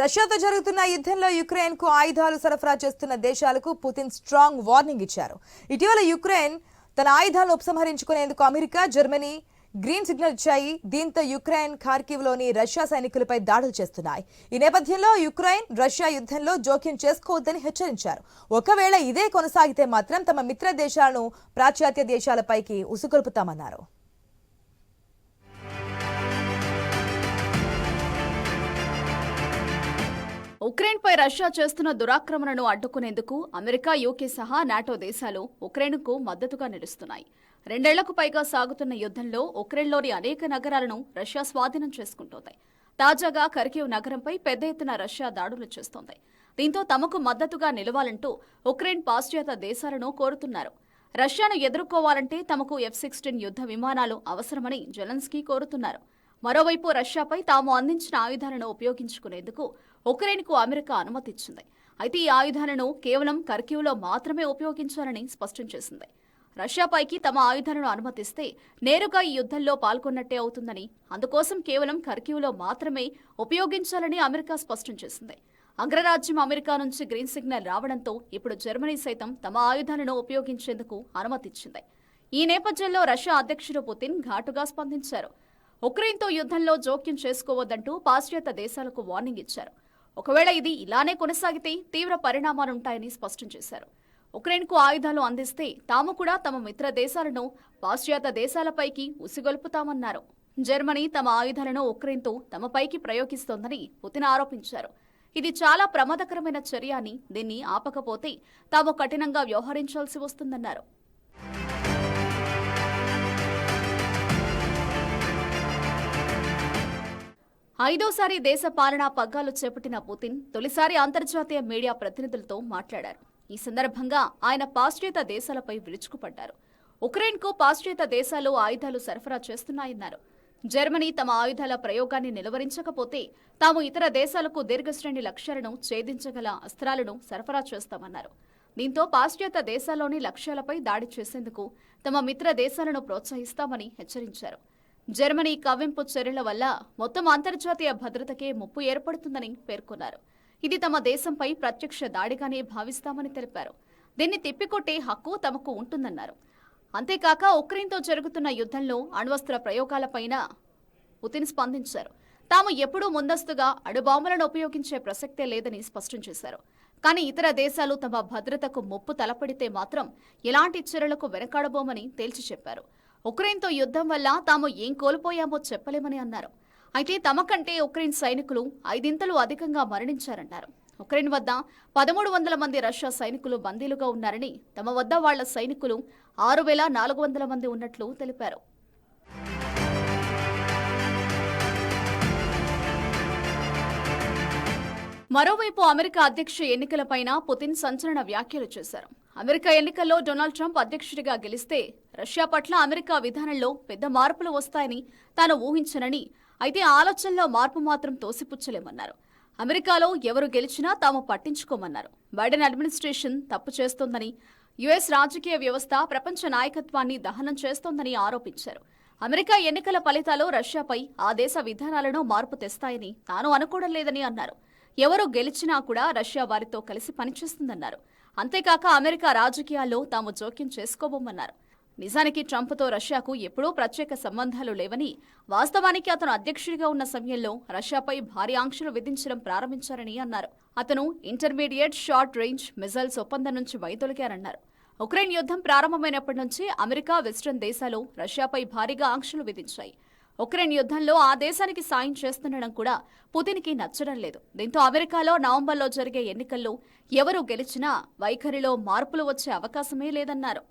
రష్యాతో జరుగుతున్న యుద్ధంలో యుక్రెయిన్కు ఆయుధాలు సరఫరా చేస్తున్న దేశాలకు పుతిన్ స్ట్రాంగ్ వార్నింగ్ ఇచ్చారు. ఇటీవల యుక్రెయిన్ తన ఆయుధాలను ఉపసంహరించుకునేందుకు అమెరికా జర్మనీ గ్రీన్ సిగ్నల్ ఇచ్చాయి. దీంతో యుక్రెయిన్ ఖార్కివ్లోని రష్యా సైనికులపై దాడులు చేస్తున్నాయి. ఈ నేపథ్యంలో యుక్రెయిన్ రష్యా యుద్ధంలో జోక్యం చేసుకోవద్దని హెచ్చరించారు. ఒకవేళ ఇదే కొనసాగితే మాత్రం తమ మిత్ర దేశాలను పాశ్చాత్య దేశాలపైకి ఉసుగొల్పుతామన్నారు. ఉక్రెయిన్పై రష్యా చేస్తున్న దురాక్రమణను అడ్డుకునేందుకు అమెరికా యూకే సహా నాటో దేశాలు ఉక్రెయిన్కు మద్దతుగా నిలుస్తున్నాయి. రెండేళ్ళకు పైగా సాగుతున్న యుద్ధంలో ఉక్రెయిన్లోని అనేక నగరాలను రష్యా స్వాధీనం చేసుకుంటోంది. తాజాగా కర్కివ్ నగరంపై పెద్ద ఎత్తున రష్యా దాడులు చేస్తోంది. దీంతో తమకు మద్దతుగా నిలవాలంటూ ఉక్రెయిన్ పాశ్చాత్య దేశాలను కోరుతున్నారు. రష్యాను ఎదుర్కోవాలంటే తమకు ఎఫ్ సిక్స్టీన్ యుద్ధ విమానాలు అవసరమని జెలెన్స్కీ కోరుతున్నారు. మరోవైపు రష్యాపై తాము అందించిన ఆయుధాలను ఉపయోగించుకునేందుకు ఉక్రెయిన్కు అమెరికా అనుమతిచ్చింది. అయితే ఈ ఆయుధాలను కేవలం కర్క్యూలో మాత్రమే ఉపయోగించాలని స్పష్టం చేసింది. రష్యాపైకి తమ ఆయుధాలను అనుమతిస్తే నేరుగా ఈ యుద్ధంలో పాల్గొన్నట్టే అవుతుందని అందుకోసం కేవలం కర్క్యూలో మాత్రమే ఉపయోగించాలని అమెరికా స్పష్టం చేసింది. అగ్రరాజ్యం అమెరికా నుంచి గ్రీన్ సిగ్నల్ రావడంతో ఇప్పుడు జర్మనీ సైతం తమ ఆయుధాలను ఉపయోగించేందుకు అనుమతిచ్చింది. ఈ నేపథ్యంలో రష్యా అధ్యక్షుడు పుతిన్ ఘాటుగా స్పందించారు. ఉక్రెయిన్తో యుద్ధంలో జోక్యం చేసుకోవద్దంటూ పాశ్చాత్య దేశాలకు వార్నింగ్ ఇచ్చారు. ఒకవేళ ఇది ఇలానే కొనసాగితే తీవ్ర పరిణామాలుంటాయని స్పష్టం చేశారు. ఉక్రెయిన్కు ఆయుధాలు అందిస్తే తాము కూడా తమ మిత్ర దేశాలను పాశ్చాత్య దేశాలపైకి ఉసిగొల్పుతామన్నారు. జర్మనీ తమ ఆయుధాలను ఉక్రెయిన్తో తమపైకి ప్రయోగిస్తోందని పుతిన్ ఆరోపించారు. ఇది చాలా ప్రమాదకరమైన చర్య అని దీన్ని ఆపకపోతే తాము కఠినంగా వ్యవహరించాల్సి వస్తుందన్నారు. ఐదోసారి దేశ పాలనా పగ్గాలు చేపట్టిన పుతిన్ తొలిసారి అంతర్జాతీయ మీడియా ప్రతినిధులతో మాట్లాడారు. ఈ సందర్భంగా ఆయన పాశ్చాత్య దేశాలపై విరుచుకుపడ్డారు. ఉక్రెయిన్కు పాశ్చాత్య దేశాలు ఆయుధాలు సరఫరా చేస్తున్నాయన్నారు. జర్మనీ తమ ఆయుధాల ప్రయోగాన్ని నిలువరించకపోతే తాము ఇతర దేశాలకు దీర్ఘశ్రేణి లక్ష్యాలను ఛేదించగల అస్త్రాలను సరఫరా చేస్తామన్నారు. దీంతో పాశ్చాత్య దేశాల్లోని లక్ష్యాలపై దాడి చేసేందుకు తమ మిత్ర దేశాలను ప్రోత్సహిస్తామని హెచ్చరించారు. జర్మనీ కవ్వింపు చర్యల వల్ల మొత్తం అంతర్జాతీయ భద్రతకే ముప్పు ఏర్పడుతుందని పేర్కొన్నారు. ఇది తమ దేశంపై ప్రత్యక్ష దాడిగానే భావిస్తామని తెలిపారు. దీన్ని తిప్పికొట్టే హక్కు తమకు ఉంటుందన్నారు. అంతేకాక ఉక్రెయిన్తో జరుగుతున్న యుద్ధంలో అణ్వస్త్ర ప్రయోగాలపైన పుతిన్ స్పందించారు. తాము ఎప్పుడూ ముందస్తుగా అణుబాంబులను ఉపయోగించే ప్రసక్తే లేదని స్పష్టం చేశారు. కానీ ఇతర దేశాలు తమ భద్రతకు ముప్పు తలపడితే మాత్రం ఎలాంటి చర్యలకు వెనకాడబోమని తేల్చి చెప్పారు. ఉక్రెయిన్తో యుద్ధం వల్ల తాము ఏం కోల్పోయామో చెప్పలేమని అన్నారు. అయితే తమ కంటే ఉక్రెయిన్ సైనికులు ఐదింతలు అధికంగా మరణించారన్నారు. ఉక్రెయిన్ వద్ద పదమూడు వందల మంది రష్యా సైనికులు బందీలుగా ఉన్నారని తమ వద్ద వాళ్ళ సైనికులు ఆరు వేల నాలుగు వందల మంది ఉన్నట్లు తెలిపారు. మరోవైపు అమెరికా అధ్యక్ష ఎన్నికలపైన పుతిన్ సంచలన వ్యాఖ్యలు చేశారు. అమెరికా ఎన్నికల్లో డొనాల్డ్ ట్రంప్ అధ్యక్షుడిగా గెలిస్తే రష్యా పట్ల అమెరికా విధానంలో పెద్ద మార్పులు వస్తాయని తాను ఊహించనని అయితే ఆలోచనలో మార్పు మాత్రం తోసిపుచ్చలేమన్నారు. అమెరికాలో ఎవరు గెలిచినా తాము పట్టించుకోమన్నారు. బైడెన్ అడ్మినిస్ట్రేషన్ తప్పు చేస్తోందని యుఎస్ రాజకీయ వ్యవస్థ ప్రపంచ నాయకత్వాన్ని దహనం చేస్తోందని ఆరోపించారు. అమెరికా ఎన్నికల ఫలితాలు రష్యాపై ఆ దేశ విధానాలను మార్పు తెస్తాయని తాను అనుకోవడం లేదని అన్నారు. ఎవరు గెలిచినా కూడా రష్యా వారితో కలిసి పనిచేస్తుందన్నారు. అంతేకాక అమెరికా రాజకీయాల్లో తాము జోక్యం చేసుకోబోమన్నారు. నిజానికి ట్రంప్తో రష్యాకు ఎప్పుడూ ప్రత్యేక సంబంధాలు లేవని వాస్తవానికి అతను అధ్యక్షుడిగా ఉన్న సమయంలో రష్యాపై భారీ ఆంక్షలు విధించడం ప్రారంభించారని అన్నారు. అతను ఇంటర్మీడియట్ షార్ట్ రేంజ్ మిజైల్స్ ఒప్పందం నుంచి వైదొలిగారన్నారు ఉక్రెయిన్ యుద్ధం ప్రారంభమైనప్పటి నుంచి అమెరికా వెస్ట్రన్ దేశాలు రష్యాపై భారీగా ఆంక్షలు విధించాయి. ఉక్రెయిన్ యుద్ధంలో ఆ దేశానికి సాయం చేస్తుండడం కూడా పుతిన్కి నచ్చడం లేదు. దీంతో అమెరికాలో నవంబర్లో జరిగే ఎన్నికల్లో ఎవరు గెలిచినా వైఖరిలో మార్పులు వచ్చే అవకాశమే లేదన్నారు.